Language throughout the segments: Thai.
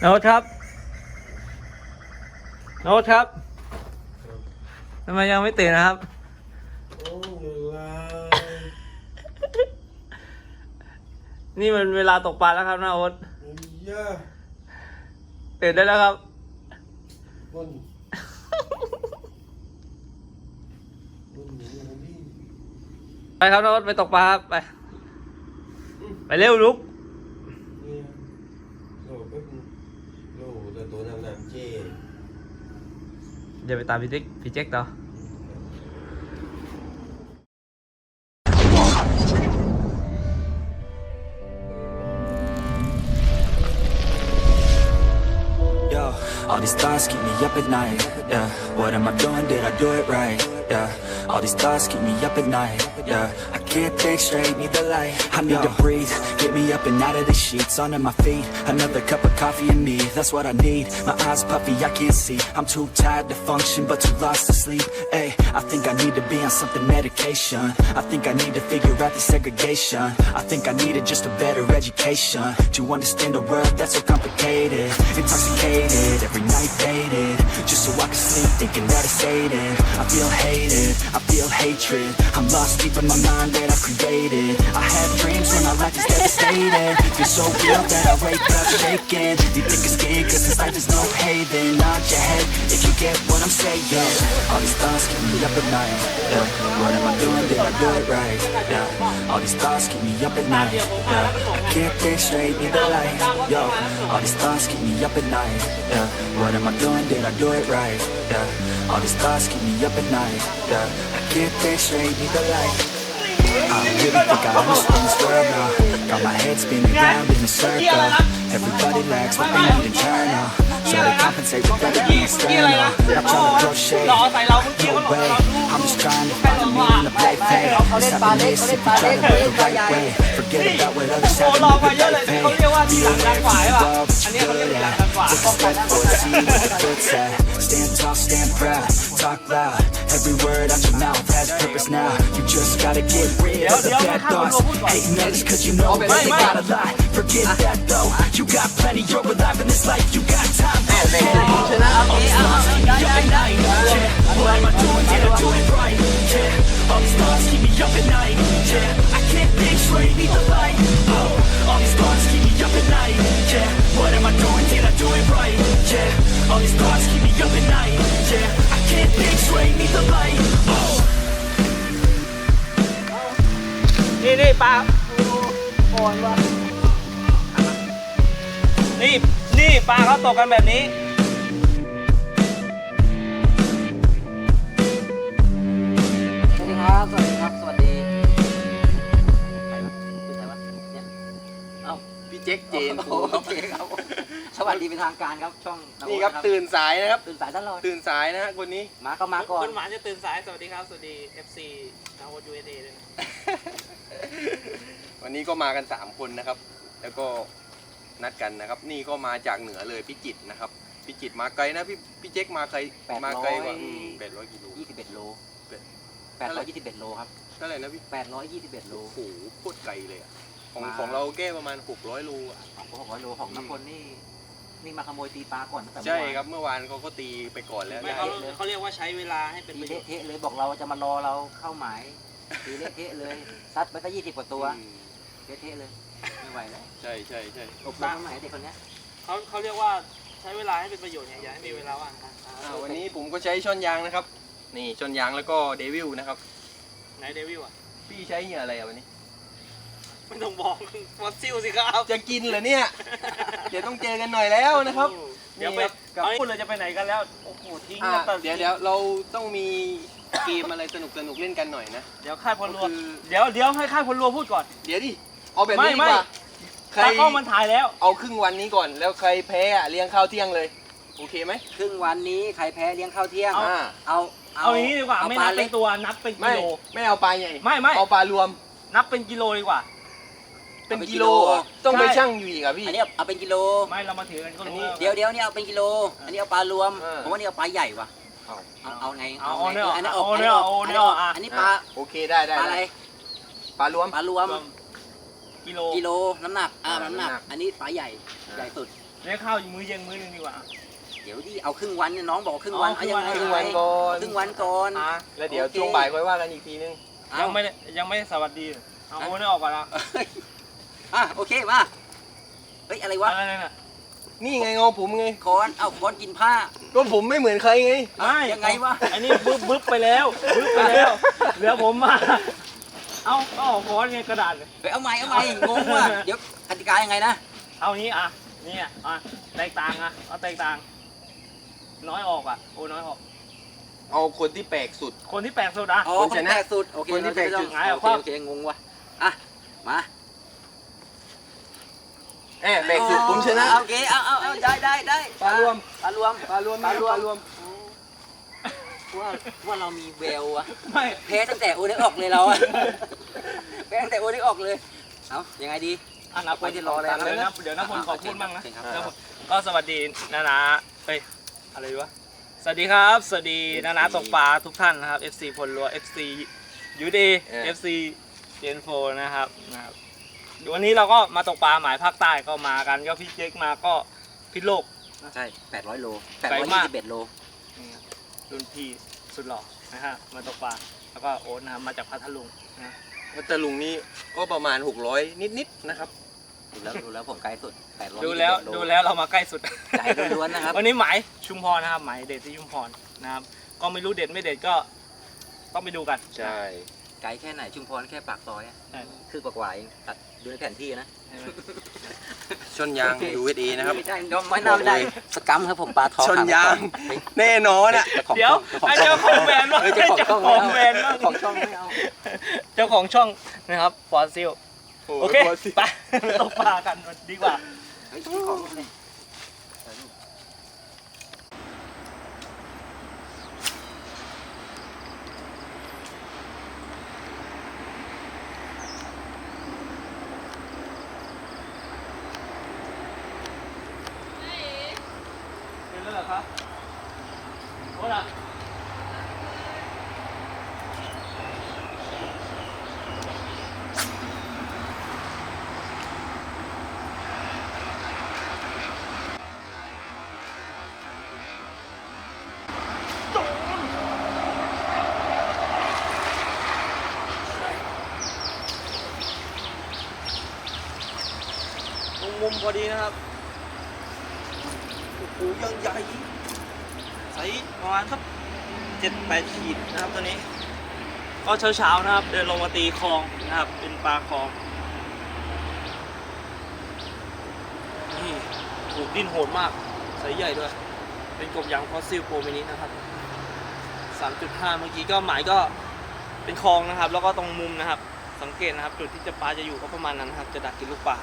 โน้ตครับ โน้ตครับทำไมยังไม่ตื่นนะครับ โอ้ยลายนี่มันเวลาตกปลาแล้วครับนะโอ๊ตย่าตื่นได้แล้วครับคนคนหนีมาดิไปครับนะโอ๊ตไปตกปลาครับไป ไปเร็วลุก เดี๋ยวไปตามพี่เจ๊กพี่เจ๊กต่อ Yo, all these thoughts keep me up at night. Yeah, what am I doing? Did I do it right? Yeah, all these thoughts keep me up at night. Yeah, I can't think straight, need the light. I need to breathe, get me up and out of the sheets, onto my feet. Another cup of coffee and me, that's what I need. My eyes puffy, I can't see. I'm too tired to function, but too lost to sleep. Hey, I think I need to be on something medication. I think I need to figure out the segregation. I think I needed just a better education to understand a world that's so complicated. Intoxicated, every night faded, just so I can sleep thinking that it's fading. I feel hated, I feel hatred. I'm lost deep in my mind that I've created. I have dreams when my life is devastated. Feel so real that I wake up shaking. You think it's scared cause this life is no haven. Nod your head if you get what I'm saying. All these thoughts keep me up at night. Yeah. What am I doing? Did I do it right? Yeah. All these thoughts keep me up at night. Yeah. I can't think straight, need the light. Yo, all these thoughts keep me up at night. Yeah. What am I doing? Did I do it right? Yeah. All these thoughts keep me up at night. Yeah. I can't think straight, need the light. Think I understand this world now Got my head spinning round in a circle Everybody lacks what they need in turn now So they compensate with stern now Not trying to shade, no way I'm just trying to find the meaning of happiness if you try to live the right way Forget about what others have your life, hey Be aware the the at Stand tall, stand proud, talk loud. Every word out your mouth has purpose now. You just gotta get rid of the bad thoughts. Hating others cause you know that they got a lot Forget that though, you got plenty You're alive in this life, you got time. All these thoughts keep me up at night yeah. What am I doing, did I do it right? Yeah. All these thoughts keep me up at night yeah. I can't think straight, need the light oh. All these thoughts keep me up at night yeah. What am I doing, did I do it right? Yeah. All these thoughts keep me up at night yeah. I can't think straight, need the light oh. นี่นี่ปลาอ่อนว่ะนี่นี่ปลาเขาตกกันแบบนี้ จ๊กเจนโอเคครับสวัสดีเป็นทางการครับช่องนี่ครับตื่นสายนะครับ ตื่นสายตลอดตื่นสายนะฮะคนนี้มาก็มาก่อนคนหวานจะตื่นสายสวัสดีครับ สวัสดี FC นาวยูเอเด้วยนะวันนี้ก็มากัน 3 คนนะครับ แล้วก็นัดกันนะครับ นี่ก็มาจากเหนือเลยพิจิตรนะครับ พิจิตรมาไกลนะพี่พี่เจ๊กมาไกลแปดร้อยมาไกลกว่าแปดร้อยกิโล21โลเป็ด821โลครับเท่าไหร่นะพี่821โลโอ้โหโคตรไกลเลยอะ ของมาของเราแก้ประมาณ 600โลอะของพวกร้อยโลของน้ำพลนี่นี่มาขโมยตีปลาก่อนตั้งแต่เมื่ใช่อวานครับเมื่อวานเขาก็ตีไปก่อนแล้วไม่นะเขาเขาเรียกว่าใช้เวลาให้เป็นตีประโยชน์เทะๆเลยบอกเราจะมารอเราเข้าหมายตีเละเทะเลยซัดไปตั้ง20กว่าตัวอืมเทะๆเลยไม่ไหวแล้วใช่ใช่ใช่อบรมตรงไหนเด็กคนเนี้ยเขาเขาเรียกว่าใช้เวลาให้เป็นประโยชน์ไงอย่าให้มีเวลาว่างอะอะอ่าวันนี้ผมก็ใช้ช้อนยางนะครับ นี่ช้อนยางแล้วก็เดวิลนะครับ ไหนเดวิลอะพี่ใช้เหงื่ออะไรอะวันนี้ ไม่ต้องบอกฟอสซิลสิครับจะกินเหรอเนี่ย เดี๋ยวต้องเจอกันหน่อยแล้วนะครับเดี๋ยวไปนี่ครับเอาพูดเลยจะไปไหนกันแล้ว โอ้โหทิ้งอะกันตอนเดี๋ยวเดี๋ยวเราต้องมีเกมอะไรสนุกสนุกเล่นกันหน่อยนะ เดี๋ยวค่ายพลรัวก็คือ เดี๋ยวเดี๋ยวให้ค่ายพลรัวพูดก่อน เดี๋ยวดิเอาแบบไม่นี้ดีไม่กว่าใครตากล้องมันถ่ายแล้ว เอาครึ่งวันนี้ก่อนแล้วใครแพ้อะเลี้ยงข้าวเที่ยงเลย โอเคไหมครึ่งวันนี้ใครแพ้เลี้ยงข้าวเที่ยง เอา อ่าเอาเอาอย่างนี้ดีกว่าเอไม่ปลนับเล็เป็กนตัวนับเป็นกิไม่โล ไม่เอาปลาใหญ่ไม่ไม่ เอาปลารวมนับเป็นกิโลดีกว่า เป็นกิโลเหรอต้องไปใช่ชั่งอยู่อีกอะพี่ อันนี้เอาเป็นกิโล ไม่เรามาถือกันก็รู้อันนี้แล้วเดี๋ยวเดี๋ยวนี่เอาเป็นกิโล อันนี้เอาปลารวมเออ ผมว่านี่เอาปลาใหญ่ว่ะ เอาเอาเอาไงเอาไงเอาอันนี้เอาออกเอาอันเนี่ยนี้ออกเอาอันเนี่ยนี้ออกอะอันนี้ปลาโอเคได้ได้ปลาอะไรได้ปลารวม ปลารวมกิโลกิโลน้ำหนักอ่าอ่าน้ำหนักน้ำหนัก อันนี้ปลาใหญ่ใหญ่สุดนลี้ยงข้าวมื้อเย็นมื้อนึงดีกว่า เดี๋ยวดิเอาครึ่งวันเนี่ยน้องบอกครึ่งวันอ๋อเอายังไงครึ่ครึ่งวันก่อน ครึ่งวันก่อนอะแล้วเดี๋ยวโอเคช่วงบ่ายค่อยว่ากันอีกทีนึงเอายังไม่ได้ยังไม่ได้สวัสดี เอาโอนให้ออกก่อนนะ อะโอเคมา เฮ้ยอะไรวะ อะไรนั่นน่ะนี่ไงเงาผมไง คอน เอาคอนกินผ้าก็ผมไม่เหมือนใครไง ไม่ยังไงวะ อันนี้บึ๊บบึ๊บไปแล้วบึ๊บไปแล้ว เหลือผมมา เอาก็ออกค้อนไงกระดาษไปเอาใหม่เอาใหม่งงว่ะ เดี๋ยวกติกายังไงนะ เอานี้อะ นี่อะอะแตกต่างอะ เอาแตกต่าง น้อยออกอะ โอ้น้อยออก เอาคนที่แปลกสุด คนที่แปลกสุดอะ อ๋อคนคนชนะแปลกสุด โอเคคนที่แปลกสุดโอเคโอเคโอเคงงว่ะ อะ มา แอบแปลกสุดผมชนะโอเคเอาเอาเอาได้ได้ได้ปลารวมปลารวมปลารวมปลารวมปลารวมว่าว่าเรามีแววอะไม่แพ้ตั้งแต่โอเนกออกเลยเราอะแพ้ตั้งแต่โอเนกออกเลยเอายังไงดีอะนับไปที่รอเลยเดี๋ยวนะนะเดี๋ยวนะคนขอพูดบ้างนะโอเคครับแล้วผมก็สวัสดีนานาเอ้ยอะไรดีวะสวัสดีครับ สวัสดีนานาตกปลาทุกท่านนะครับ FC พลรัว FC ยูดีเออ FC เจนโฟนะครับนะครับ วันนี้เราก็มาตกปลาหมายภาคใต้ก็มากันก็พี่เจ๊กมาก็พิษโลก ใช่800โลไกลมาก821โลนี่ครับรุ่นพี่สุดหล่อนะฮะมาตกปลาแล้วก็โอ๊ตนะครับมาจากพัทลุงนะพัทลุงนี่ก็ประมาณ600นิดๆนะครับดูแล้วดูแล้วผมไกลสุด821ดูแล้วโลดูแล้วเรามาใกล้สุดใจล้วนๆนะครับวันนี้หมายชุมพรนะครับหมายเด็ดที่ชุมพรนะครับก็ไม่รู้เด็ดไม่เด็ดก็ต้องไปดูกันใช่ ไกลแค่ไหนชุมพรแค่ปากซอยอะใช่คือกว่าๆเองตัดดูในแผนที่นะใช่ไหมชนยาง USA นะครับ ไม่ได้ยอมไม่น่าไม่ได้สกัมครับผมปลาทองชนยางเฮ้ยแน่นอนอะจ้าของเดี๋ยวช่องไอ้เจ้าของแบรนด์บ้างเฮ้ยไอ้เจ้าเจ้าขขอองงช่องแบรนด์บ้างของช่องไม่เอาเจ้าของช่องนะครับฟอสซิลโอเคโอ้ยไปตกปลากันดีกว่า เฮ้ยมีของเลย เป็นแล้วเหรอครับโอ้ล่ะ ตรง มพอดีนะครับโอ้โหยังใหญ่ไซส์ประมาณสักเจ็ดแปดขีดนะครับตัวนี้ ก็เช้าๆนะครับ เดินลงมาตีคลองนะครับ เป็นปลาคลองนี่ถูกดิ้นโหดมากไซส์ใหญ่ด้วย เป็นกบยางฟอสซิลโปรมินินะครับ 3.5 เมื่อกี้ก็หมายก็เป็นคลองนะครับ แล้วก็ตรงมุมนะครับ สังเกตนะครับ จุดที่จะปลาจะอยู่ก็ประมาณนั้นนครับ จะดักกินลูกปลา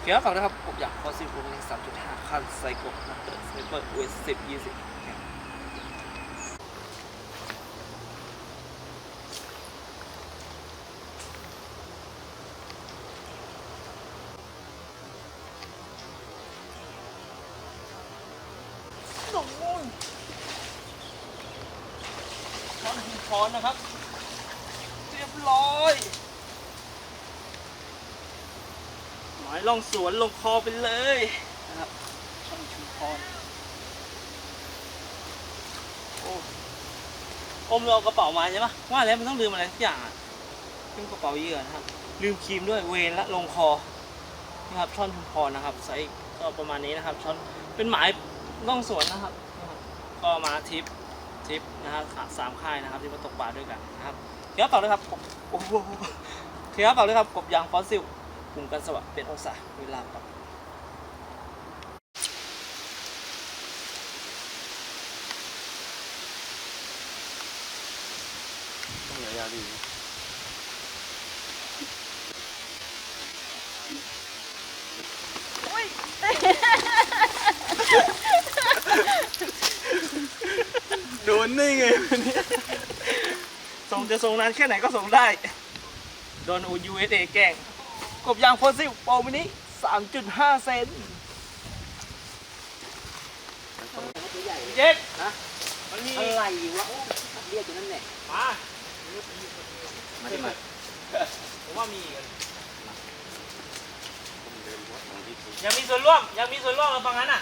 เขียนฝากนะครับกบยางฟอสซิลโปรมินิ3.5คันไซโกนะเปิดสเปอร์เวสสิบยี่สิบโอ้ยช้อนหินคอนนะครับเรียบร้อย หมายล่องสวนลงคอไปเลยนะครับช่องชุมพรโอ้อมเราเอากระเป๋ามาใช่ปะว่าแล้วมันต้องลืมอะไรสักอย่างอะลืมกระเป๋าเหยื่อนะครับ ลืมครีมด้วยเวนและลงคอนะครับช่อนชุมพรนะครับไซส์ก็ประมาณนี้นะครับช่อนเป็นหมายล่องสวนนะครับ ก็มาทริปทริปนะครับขาสามค่ายนะครับที่มาตกปลาด้วยกันนะครับเทียบต่อเลยครับโอ้โหเทียบต่อเลยครับกบยางฟอสซิล กลุ่มกันสวัสดิ์เป็นองศาเวลาปรับยาวๆดีโดนได้ไงวันนี้ส่งจะส่งนานแค่ไหนก็ส่งได้ โดนอูยูเอสเอแกล้ง กบยางฟอสซิลโปรมินิ3.5 เซนเจ๊กฮะมันมีอะไรวะโอ้เรียกอยู่นั่นแหละมามาดิมาผมว่ามีอีกอยากมีส่วนร่วมอยากมีส่วนร่วมกับฟังนั้นอะ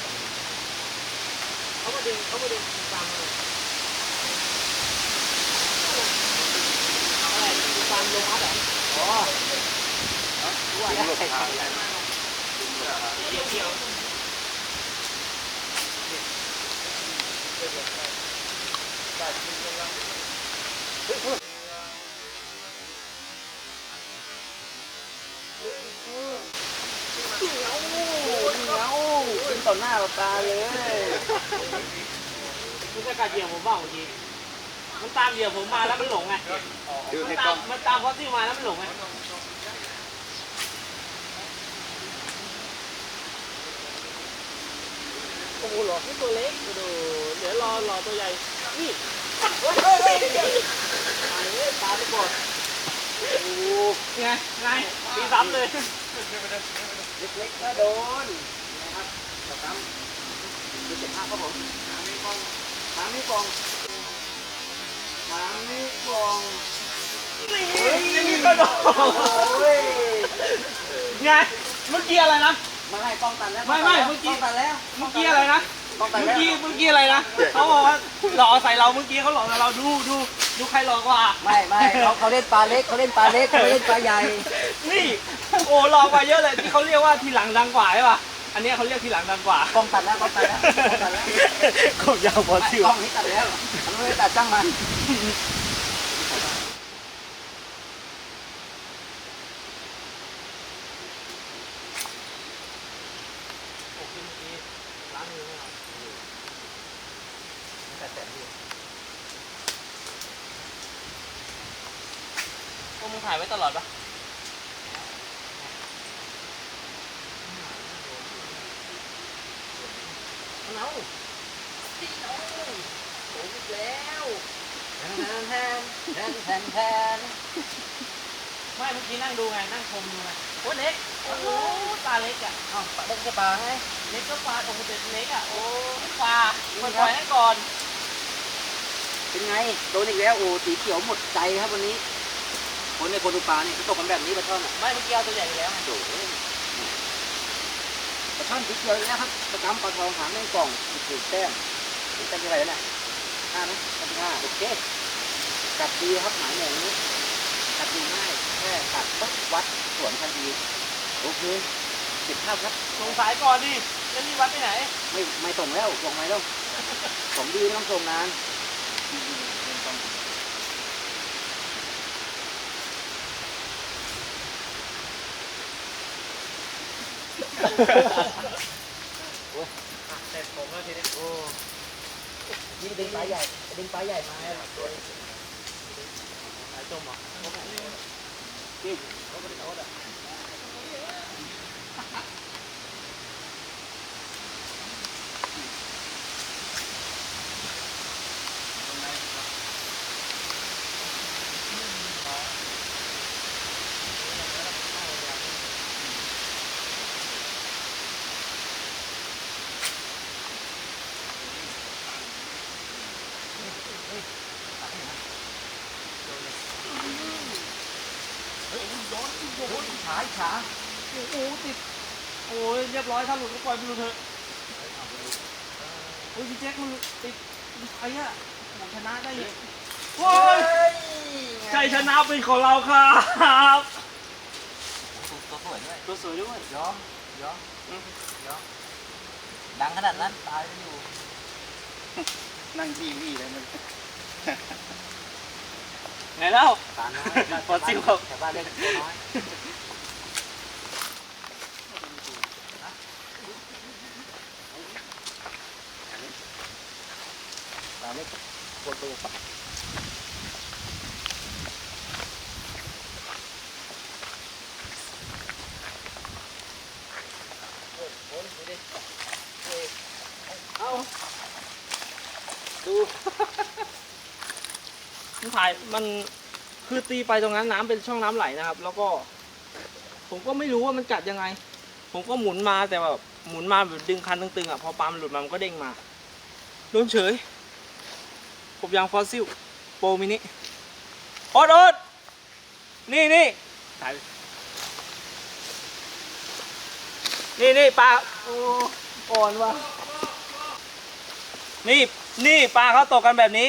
เ ขามาดึงเขามาดึงตามมาอะไรตามลงพัดเหรออ๋อว่าได้ใครทำเกี่ยวเกี่ยวขึ้นต่อหน้าต่อตาเลย มัน จะกัดเหยี่ยวผมบ้างบางทีมันตามเหยี่ยวผมมาแล้วมันหลงไงมันตามมันตามฟอสซิลมาแล้วมันหลงไงโอ้โหหลอนี่ตัวเล็กดูเดี๋ยวรอรอตัวใหญ่นี่เฮ้ยเฮ้ยเฮ้ยเฮ้ยตามไปก่อนโอ้โหไงไงตีซ้ำเลยเล็กๆก็โดนนะครับต่อซ้ำดูเจ็ดห้าครับผมถามนี่กองถามนี่กองถามนี่กองนี่นี่ก็โดนโอ้ยไงเมื่อกี้อะไรนะ ไม่ให้ป้องกันแล้วไม่ไม่เมื่อกี้ ป้องกันแล้วเมื่อกี้อะไรนะ ป้องกันเมื่อแล้วกี้เมื่อกี้อะไรนะเขาบอกว่าหลอกใส่เราเมื่อกี้เขาหลอกใส่เราดูดูดูใครหลอกกว่า ไม่ไม่เขาเขาเล่นปลาเล็กเขาเล่นปลาเล็กเขาเล่นปลาใหญ่ นี่ โอ้หลอกกว่าเยอะเลยที่เขาเรียกว่าทีหลังดังกว่าใช่ป่ะ อันเนี้ยเขาเรียกทีหลังดังกว่าป้องกันแล้วป้องกันแล้วป้องกันแล้วขบยาวพอสิว กล้องนี้ตัดแล้วมันไม่ได้ตัดจ้างมัน พวกมึงถ่ายไว้ตลอดปะ เอาที่เอาโอ้ยอีกแล้ว แทนแทนแทนแทนไม่เมื่อกี้นั่งดูไงนั่งชมดูไงโอ้เล็กโอ้โหตาเล็กอะเอาปลาเล็กจะปลาไงเล็กก็ปลาโอ้โหแต่เล็กอะโอ้ปลาปล่อยปล่อยให้ก่อน เป็นไงโดนอีกแล้วโอ้สีเขียวหมดใจครับวันนี้คนในคนดูปลาเนี่ยเขาตกกันแบบนี้ปลาช่อนอะไม่เมื่อกี้เอาตัวใหญ่ไปแล้วโอ้ปลาช่อนสีเขียวอีกแล้วครับปลากำปลาทองหางแมงกล่องอีกหนึ่แต้มนี่เป็นอะไรแล้วเนี่ยห้าไหมเป็นห้าโอเค กัดดีครับหมายอย่างนี้กัดดีง่ายแค่กัดปุ๊บวัดสวนทันทีโอเคสิบเท่าครับ สงสัยก่อนดิแล้วนี่วัดไปไหน ไม่ไม่ส่งแล้วส่งไม่แล้วผมดีไม่ต้องส่งนานเสร็จผมแล้วทีนี้โอ้นี่ดึงปลาใหญ่ ดึงปลาใหญ่มาตัว หา ยจมเหรอนี่เขาไม่ได้เอาอะขาขาโอ้โหติดโอ้ยเรียบร้อยถ้าหลุดก็ปล่อยไปหลุดเถอะโอ้ยพี่แจ็คมันติดไอ้อะผมชนะได้เลยโอ้ยชัยชนะเป็นของเราครับตัวสวยด้วยตัวสวยด้วยยอมยอมยอมดังขนาดนั้นตายไปอยู่ นั่งทีวีเลยมัน ไงแล้วตาน้อยฟอสซิลครับแต่บ้านเล็กตัวน้อยตาเล็กตัวตัวปะเอาดู มันถ่ายมันคือตีไปตรงนั้นน้ำเป็นช่องน้ำไหลนะครับ แล้วก็ ผมก็ไม่รู้ว่ามันกัดยังไง ผมก็หมุนมาแต่แบบหมุนมาแบบดึงคันตึงๆอะพอปลามันหลุดมามันก็เด้งมาโดนเฉยกบยางฟอสซิลโปรมินิโอ๊ตโอ๊ตนี่นี่ถ่ายนี่นี่ปลาโอ้อ่อนว่ะนี่นี่ปลาเขาตกกันแบบนี้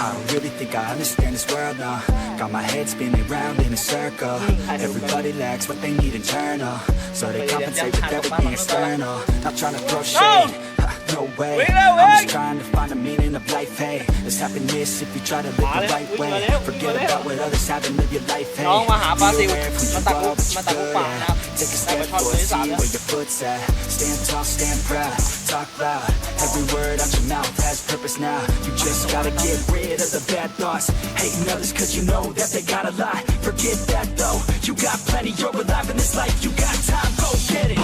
I don't really think I understand this world now Got my head spinning round in a circle. Everybody lacks what they need internal So they compensate with everything external. Not trying to throw shade. No way. I'm just trying to find the meaning of life, hey. It's happiness if you try to live the right way. Forget about what others have and live your life, hey. You aware from your looks good Take a step forward, see where your foot's at. Stand tall, stand proud, talk loud. Every word out your mouth has purpose now. You just gotta get rid of the bad thoughts. Hating others cause you know that they got a lot Forget that though, you got plenty You're alive in this life, you got time, go get it.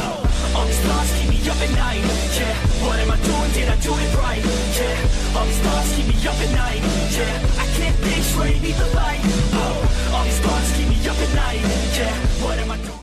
All these thoughts keep me up at night. Yeah, what am I doing, did I do it right? Yeah, all these thoughts keep me up at night. Yeah, I can't picture any the light. Oh, all these thoughts keep me up at night. Yeah, what am I doing?